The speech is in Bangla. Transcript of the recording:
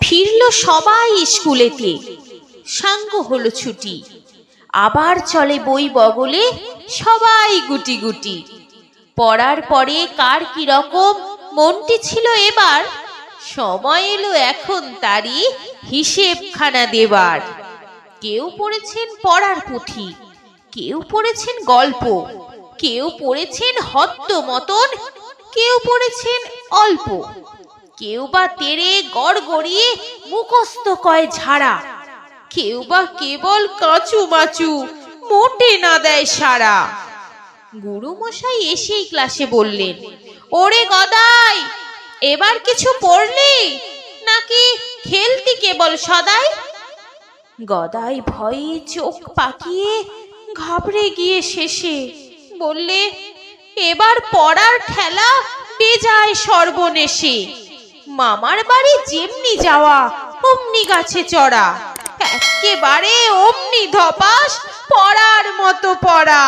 ফিরল সবাই স্কুলেতে। সাঙ্গ হলো ছুটি। আবার চলে বই বগলে সবাই গুটি গুটি। পড়ার পরে কার কি রকম মনটি ছিল এবার, সময় এলো এখন তারই হিসেবখানা দেবার। কেউ পড়েছেন পড়ার পুঁথি, কেউ পড়েছেন গল্প, কেউ পড়েছেন হদ্দ মতন, কেউ পড়েছেন অল্প। কেউ বা তেরে গড় গড়িয়ে মুখস্থ কয় ঝাড়া। কেউ বা কেবল কাঁচু মাচু, মোটে না দেয় সারা গুরু মশাই এসেই ক্লাসে বললেন, ওরে গদাই, এবার কিছু পড়লি? নাকি খেলতি কেবল সদাই? গদাই ভয়ে চোখ পাকিয়ে ঘাবড়ে গিয়ে শেষে বললে, এবার পড়ার ঠেলা বেজায় সর্বনেশে। মামার বাড়ি যেমনি যাওয়া অমনি গাছে চড়া। একেবারে অমনি ধপাস পড়ার মতো পড়া।